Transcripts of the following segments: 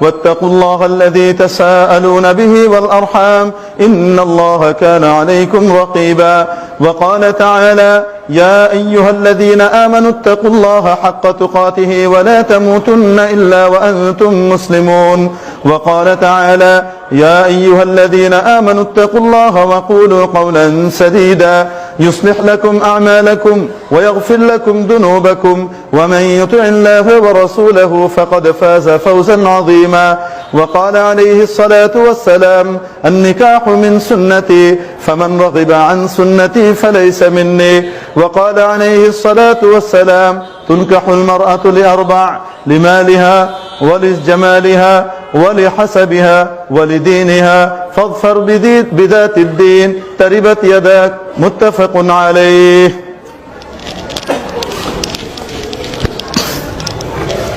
واتقوا الله الذي تساءلون به والأرحام إن الله كان عليكم رقيبا وقال تعالى يا أيها الذين آمنوا اتقوا الله حق تقاته ولا تموتن إلا وأنتم مسلمون وقال تعالى يا أيها الذين آمنوا اتقوا الله وقولوا قولا سديدا يصلح لكم أعمالكم ويغفر لكم ذنوبكم ومن يطع الله ورسوله فقد فاز فوزا عظيما وقال عليه الصلاة والسلام النكاح من سنتي فمن رغب عن سنتي فليس مني. وقال عليه الصلاة والسلام تنكح المرأة لأربع لمالها ولجمالها ولحسبها ولدينها فاظفر بذي- بذات الدين تربت يداك متفق عليه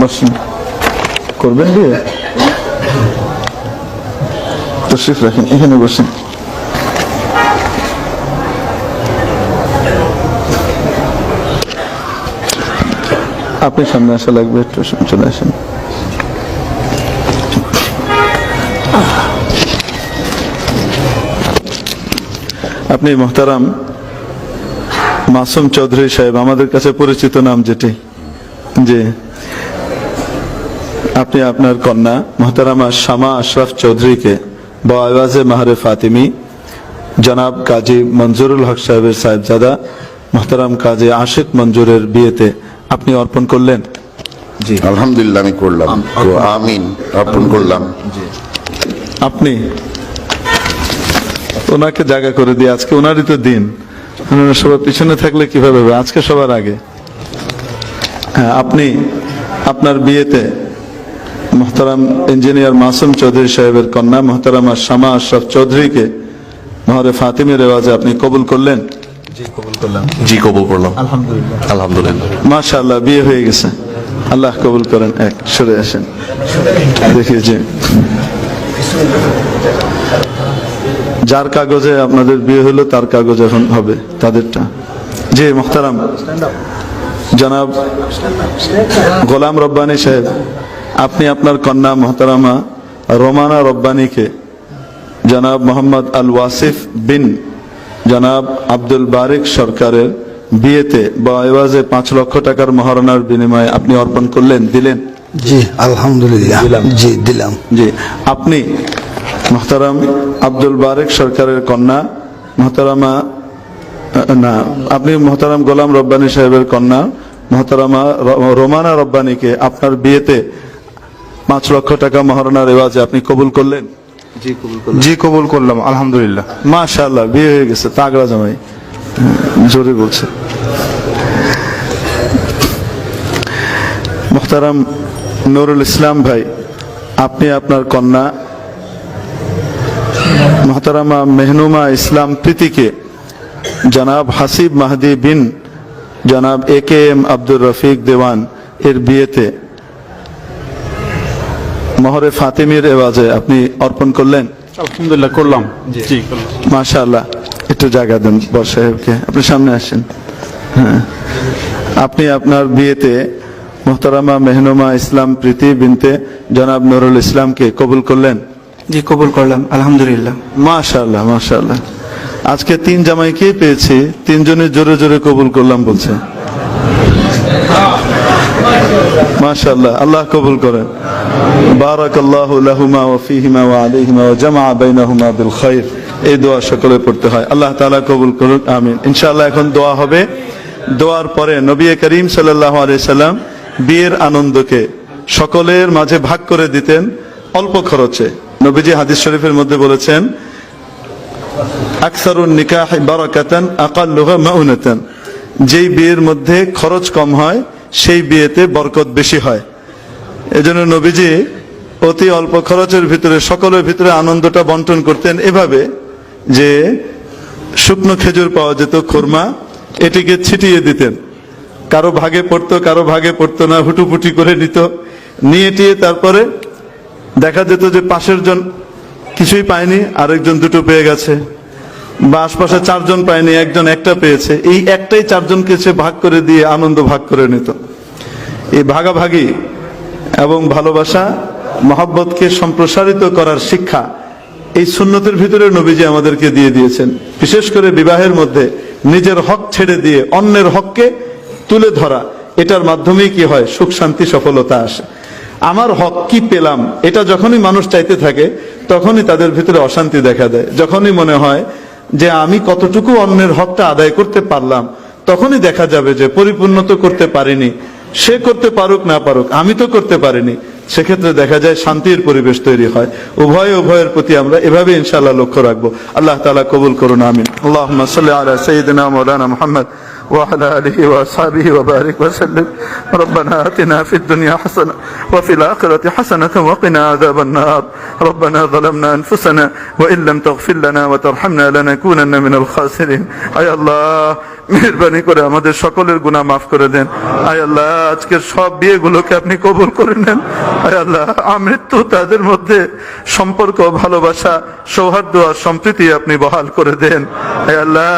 বসুন করবেন বিয়ে তশরিফ রাখেন এখানে বসেন আপনি সামনে আসা লাগবে একটু চলে আসেন আপনি মোহতারাম মাসুম চৌধুরী সাহেব আমাদের কাছে পরিচিত নাম যেটি যে আপনি আপনার কন্যা মোহতারামা শামা আশরাফ চৌধুরীকে বয়াজে মাহরে ফাতিমি জনাব কাজী মঞ্জুরুল হক সাহেবের সাহেবজাদা মোহতারাম কাজী আশিক মঞ্জুরের বিয়েতে আপনি অর্পণ করলেন? জি। আলহামদুলিল্লাহ আমি করলাম। আমিন অর্পণ করলাম। আপনি ওনাকে জায়গা করে দিয়ে আজকে ওনারই তো দিন। ওনারা সবার পিছনে থাকলে কীভাবে হবে? আজকে সবার আগে। হ্যাঁ আপনি আপনার বিয়েতে মোহতারাম ইঞ্জিনিয়ার মাসুম চৌধুরী সাহেবের কন্যা মোহতারামা শামা আশরাফ চৌধুরীকে মহরে ফাতিমের রেওয়াজে আপনি কবুল করলেন? জি কবুল করলাম। আলহামদুলিল্লাহ। আলহামদুলিল্লাহ। মাশাআল্লাহ বিয়ে হয়ে গেছে। আল্লাহ কবুল করেন। এক সরে আসেন। দেখি যে যার কাগজে আপনাদের বিয়ে হলো তার কাগজ এখন হবে তাদেরটা। জি মোহতারাম। জনাব গোলাম রব্বানী সাহেব আপনি আপনার কন্যা মোহতারামা রোমানা রব্বানীকে জনাব মোহাম্মদ আল ওয়াসিফ বিন জনাব আব্দুল বারিক সরকারের বিয়েতে বা এওয়াজে পাঁচ লক্ষ টাকার মহারণার বিনিময়ে আপনি অর্পণ করলেন দিলেন? জি আলহামদুলিল্লাহ। জি দিলাম। জি আপনি মোহতারাম আব্দুল বারেক সরকারের কন্যা মোহতারামা না আপনি মহতারাম গোলাম রব্বানী সাহেবের কন্যা মোহতারামা রোমানা রব্বানীকে আপনার বিয়েতে পাঁচ লক্ষ টাকা মহারণার রেওয়াজে আপনি কবুল করলেন? জি কবুল করলাম। আলহামদুলিল্লাহ। মাশাআল্লাহ বিয়ে হয়ে গেছে তাগড়া জামাই। জোরে বলছে। মোহতারাম নুরুল ইসলাম ভাই আপনি আপনার কন্যা মোহতারামা মেহনুমা ইসলাম প্রীতিকে জনাব হাসিব মাহদি বিন জনাব A K M Abdur Rafiq Dewan এর বিয়েতে। মহরে ফাতিমির এওয়াজে আপনি অর্পণ করলেন? আলহামদুলিল্লাহ করলাম। জি। মাশাআল্লাহ একটু জায়গা দেন বর সাহেবকে। আপনি সামনে আসেন। হ্যাঁ। আপনি আপনার বিয়েতে মোহতারামা মেহনুমা ইসলাম প্রীতি বিনতে জনাব নুরুল ইসলামকে কবুল করলেন। জি, কবুল করলাম, আলহামদুলিল্লাহ। মাশাআল্লাহ মাশাআল্লাহ। আজকে তিন জামাইকে পেয়েছি, তিনজনের জোরে জোরে কবুল করলাম বলছে। মাশাআল্লাহ, আল্লাহ কবুল করেন। বারাকাল্লাহু লাহুমা ওয়া ফীহিমা ওয়া আলাইহিমা ওয়া জামা বাইনাহুমা বিল খাইর। এই দোয়া সকলে পড়তে হয়। আল্লাহ তাআলা কবুল করুন আমিন। ইনশাআল্লাহ এখন দোয়া হবে। দোয়ার পরে নবী করিম সাল্লাল্লাহু আলাইহি সাল্লাম বিয়ের আনন্দকে সকলের মাঝে ভাগ করে দিতেন অল্প খরচে। নবীজি হাদিস শরীফের মধ্যে বলেছেন, আকসারুন নিকাহ বারাকাতান আকাল্লুহা মাউনাতান। যেই বিয়ের মধ্যে খরচ কম হয়, সেই বিয়েতে বরকত বেশি হয়। এজন্য নবীজি অতি অল্প খরচের ভিতরে, সকলের ভিতরে আনন্দটা বন্টন করতেন এভাবে যে শুকনো খেজুর পাওয়া যেত, খুরমা, এটিকে ছিটিয়ে দিতেন। কারও ভাগে পড়তো, কারও ভাগে পড়তো না, হুটুপুটি করে নিত, নিয়ে টিয়ে তারপরে দেখা যেত যে পাশের জন কিছুই পায়নি, আরেকজন দুটো পেয়ে গেছে। বা আশপাশে চারজন পায়নি, একজন একটা পেয়েছে। এই একটাই চারজনকে সে ভাগ করে দিয়ে আনন্দ ভাগ করে নিত। এই ভাগাভাগি এবং ভালোবাসা, মহাব্বতকে সম্প্রসারিত করার শিক্ষা এই সুন্নতের ভিতরে নবীজি আমাদেরকে দিয়ে দিয়েছেন। বিশেষ করে বিবাহের মধ্যে নিজের হক ছেড়ে দিয়ে অন্যের হককে তুলে ধরা, এটার মাধ্যমেই কি হয়? সুখ, শান্তি, সফলতা আসে। আমার হক কি পেলাম? এটা যখনই মানুষ চাইতে থাকে, তখনই তাদের ভিতরে অশান্তি দেখা দেয়। যখনই মনে হয় যে আমি কতটুকু অন্যের হকটা আদায় করতে পারলাম, তখনই দেখা যাবে যে পরিপূর্ণ তো করতে পারিনি। সে করতে পারুক না পারুক, আমি তো করতে পারিনি। সেক্ষেত্রে দেখা যায় শান্তির পরিবেশ তৈরি হয়। উভয় উভয়ের প্রতি আমরা এভাবে ইনশাল্লাহ লক্ষ্য রাখব। আল্লাহ তাআলা কবুল করুন, আমিন। আল্লাহ সাল্লি আলা সাইয়্যিদিনা মাওলানা মুহাম্মদ وعلى آله وأصحابه وبارك وسلم ربنا آتنا في الدنيا حسنة وفي الآخرة حسنة وقنا عذاب النار ربنا ظلمنا أنفسنا وإن لم تغفر لنا وترحمنا لنكونن من الخاسرين أي الله মেহরবানি করে আমাদের সকলের গুনাহ মাফ করে দেন আয় আল্লাহ আজকের সব বিয়েগুলোকে আপনি কবুল করে নেন আয় আল্লাহ আমৃত্যু তাদের মধ্যে সম্পর্ক ভালোবাসা সৌহার্দ্য আর সম্প্রীতি আপনি বহাল করে দেন আয় আল্লাহ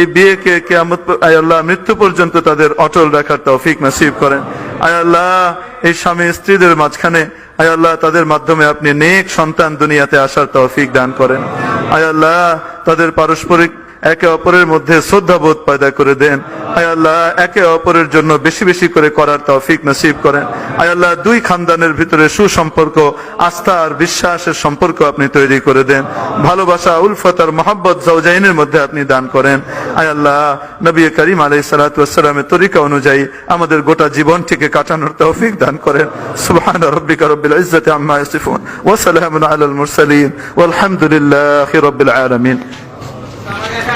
এই বিয়েকে কেয়ামত আয় আল্লাহ মৃত্যু পর্যন্ত তাদের অটল রাখার তৌফিক নাসিব করেন। আয় আল্লাহ, এই স্বামী স্ত্রীদের মাঝখানে আয় আল্লাহ, তাদের মাধ্যমে আপনি নেক সন্তান দুনিয়াতে আসার তৌফিক দান করেন। আয় আল্লাহ, তাদের পারস্পরিক একে অপরের মধ্যে শ্রদ্ধাবোধ পয়দা করে দেন। আয় আল্লাহ, একে অপরের জন্য বেশি বেশি করে করার তৌফিক নসিব করেন। আয় আল্লাহ, দুই খানদানের ভিতরে সুসম্পর্ক, আস্থা আর বিশ্বাসের সম্পর্ক আপনি তৈরি করে দেন। ভালোবাসা, উলফত আর মোহাম্মত জাউজাইনের মধ্যে আপনি দান করেন। আয় আল্লাহ, নবী করিম আলাই সালাতামের তরিকা অনুযায়ী আমাদের গোটা জীবনটিকে কাটানোর তৌফিক দান করেন। সুবহান রব্বিকা রব্বিল ইজ্জাতি আম্মা ইয়াসিফুন। ওয়া সালামুন আলাল মুরসালিন। রাব্বিল আলামিন।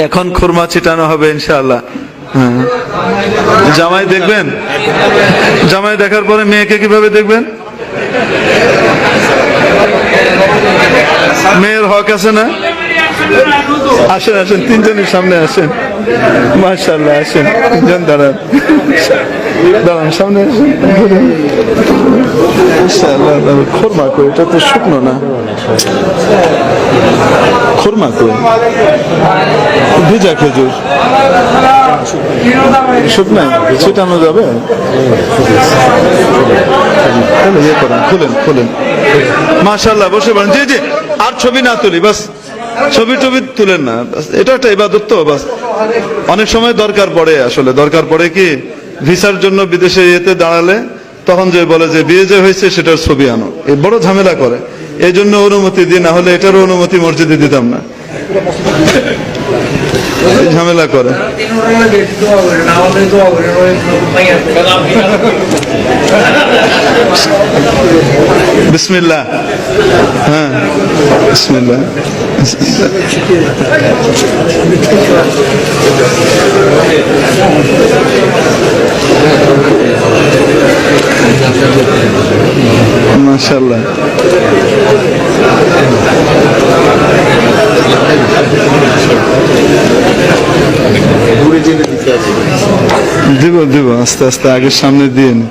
এখন খুরমা ছিটানো হবে ইনশাআল্লাহ। হ্যাঁ। জামাই দেখবেন? জামাই দেখার পরে মেয়েকে কীভাবে দেখবেন? মেয়ের হক আছে না? আসেন আসেন, তিনজনের সামনে আসেন। মার্শাল্লাহ আসেন। তিনজন দাঁড়ান। দাঁড়ান, সামনে আসেন। খুরমা কই? এটা তো শুকনো না। খুরমা কই? ভিজা খেজুর। শুকনো? ছিটানো যাবে? ইয়ে করেন, খুলেন খুলেন। মাশাল্লাহ বসে পড়েন। জি জি, আর ছবি না তুলি, বাস। ছবি টবি তুলেন না এটা একটা ইবাদত তো, বাস। অনেক সময় দরকার পড়ে আসলে। দরকার পড়ে কি, ভিসার জন্য বিদেশে ইয়েতে দাঁড়ালে তখন যে বলে যে বিয়ে যে হয়েছে, সেটার ছবি আনো। এই বড় ঝামেলা করে। এই জন্য অনুমতি দিই, না হলে এটারও অনুমতি মসজিদে দিতাম না। ঝামেলা করে। বিসমিল্লাহ। হ্যাঁ বিসমিল্লাহ। মাশাল্লাহ দিব দিব আস্তে আস্তে আগের সামনে দিয়ে নি।